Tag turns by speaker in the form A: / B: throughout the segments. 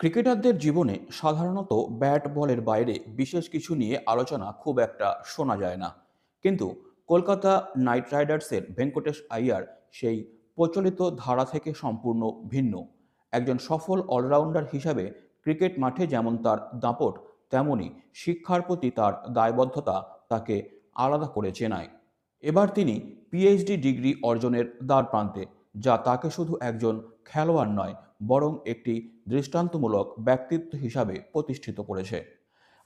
A: ক্রিকেটারদের জীবনে সাধারণত ব্যাট বলের বাইরে বিশেষ কিছু নিয়ে আলোচনা খুব একটা শোনা যায় না। কিন্তু কলকাতা নাইট রাইডার্সের ভেঙ্কটেশ আইয়ার সেই প্রচলিত ধারা থেকে সম্পূর্ণ ভিন্ন। একজন সফল অলরাউন্ডার হিসাবে ক্রিকেট মাঠে যেমন তার দাপট, তেমনি শিক্ষার প্রতি তার দায়বদ্ধতা তাকে আলাদা করে চেনায়। এবার তিনি পিএইচডি ডিগ্রি অর্জনের দ্বার প্রান্তে যা তাকে শুধু একজন খেলোয়াড় নয় বরং একটি দৃষ্টান্তমূলক ব্যক্তিত্ব হিসাবে প্রতিষ্ঠিত করেছে।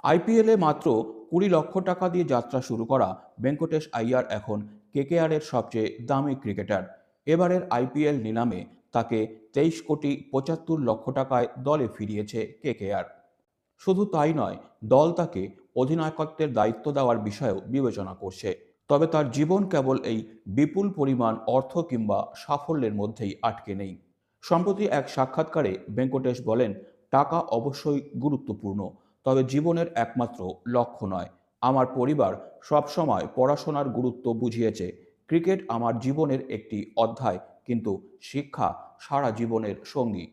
A: আইপিএলে মাত্র কুড়ি লক্ষ টাকা দিয়ে যাত্রা শুরু করা ভেঙ্কটেশ আইয়ার এখন কেকেআরের সবচেয়ে দামি ক্রিকেটার। এবারের আইপিএল নিলামে তাকে তেইশ কোটি পঁচাত্তর লক্ষ টাকায় দলে ফিরিয়েছে কেকেআর। শুধু তাই নয়, দল তাকে অধিনায়কত্বের দায়িত্ব দেওয়ার বিষয়েও বিবেচনা করছে। তবে তার জীবন কেবল এই বিপুল পরিমাণ অর্থ কিংবা সাফল্যের মধ্যেই আটকে নেই। সম্প্রতি এক সাক্ষাৎকারে ভেঙ্কটেশ বলেন, টাকা অবশ্যই গুরুত্বপূর্ণ, তবে জীবনের একমাত্র লক্ষ্য নয়। আমার পরিবার সবসময় পড়াশোনার গুরুত্ব বুঝিয়েছে। ক্রিকেট আমার জীবনের একটি অধ্যায়, কিন্তু শিক্ষা সারা জীবনের সঙ্গী।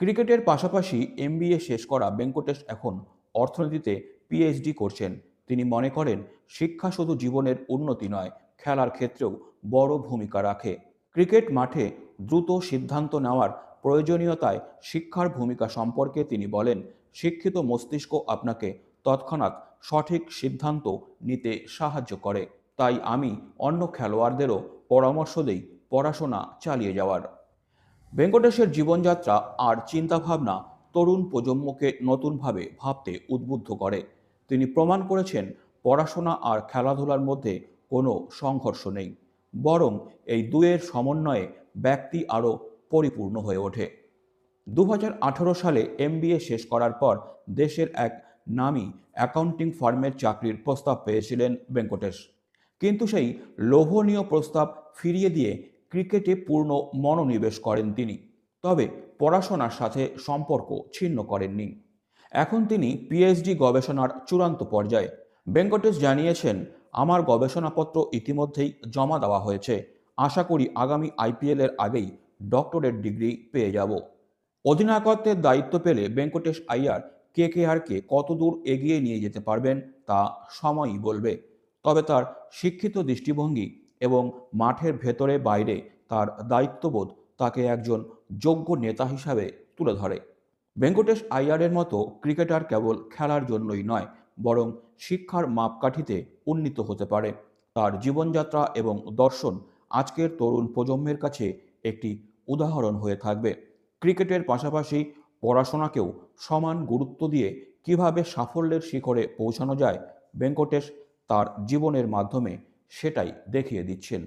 A: ক্রিকেটের পাশাপাশি এমবিএ শেষ করা ভেঙ্কটেশ এখন অর্থনীতিতে পিএইচডি করছেন। তিনি মনে করেন, শিক্ষা শুধু জীবনের উন্নতি নয়, খেলার ক্ষেত্রেও বড় ভূমিকা রাখে। ক্রিকেট মাঠে দ্রুত সিদ্ধান্ত নেওয়ার প্রয়োজনীয়তায় শিক্ষার ভূমিকা সম্পর্কে তিনি বলেন, শিক্ষিত মস্তিষ্ক আপনাকে তৎক্ষণাৎ সঠিক সিদ্ধান্ত নিতে সাহায্য করে। তাই আমি অন্য খেলোয়াড়দেরও পরামর্শ দেই পড়াশোনা চালিয়ে যাওয়ার। ভেঙ্কটেশের জীবনযাত্রা আর চিন্তাভাবনা তরুণ প্রজন্মকে নতুনভাবে ভাবতে উদ্বুদ্ধ করে। তিনি প্রমাণ করেছেন, পড়াশোনা আর খেলাধুলার মধ্যে কোনো সংঘর্ষ নেই। বরং এই দুয়ের সমন্বয়ে ব্যক্তি আরও পরিপূর্ণ হয়ে ওঠে। দু হাজার আঠারো সালে এমবিএ শেষ করার পর দেশের এক নামী অ্যাকাউন্টিং ফার্মের চাকরির প্রস্তাব পেয়েছিলেন ভেঙ্কটেশ। কিন্তু সেই লোভনীয় প্রস্তাব ফিরিয়ে দিয়ে ক্রিকেটে পূর্ণ মনোনিবেশ করেন তিনি। তবে পড়াশোনার সাথে সম্পর্ক ছিন্ন করেননি। এখন তিনি পিএইচডি গবেষণার চূড়ান্ত পর্যায়ে। ভেঙ্কটেশ জানিয়েছেন, আমার গবেষণাপত্র ইতিমধ্যেই জমা দেওয়া হয়েছে। আশা করি আগামী আইপিএলের আগেই ডক্টরেট ডিগ্রি পেয়ে যাব। অধিনায়কত্বের দায়িত্ব পেলে ভেঙ্কটেশ আইয়ার কে কে আরকে কতদূর এগিয়ে নিয়ে যেতে পারবেন তা সময়ই বলবে। তবে তার শিক্ষিত দৃষ্টিভঙ্গি এবং মাঠের ভেতরে বাইরে তার দায়িত্ববোধ তাকে একজন যোগ্য নেতা হিসাবে তুলে ধরে। ভেঙ্কটেশ আইয়ারের মতো ক্রিকেটার কেবল খেলার জন্যই নয়, বরং শিক্ষার মাপকাঠিতে উন্নীত হতে পারে। তার জীবনযাত্রা এবং দর্শন আজকের তরুণ প্রজন্মের কাছে একটি উদাহরণ হয়ে থাকবে। ক্রিকেটের পাশাপাশি পড়াশোনাকেও সমান গুরুত্ব দিয়ে কীভাবে সাফল্যের শিখরে পৌঁছানো যায়, ভেঙ্কটেশ তার জীবনের মাধ্যমে সেটাই দেখিয়ে দিচ্ছেন।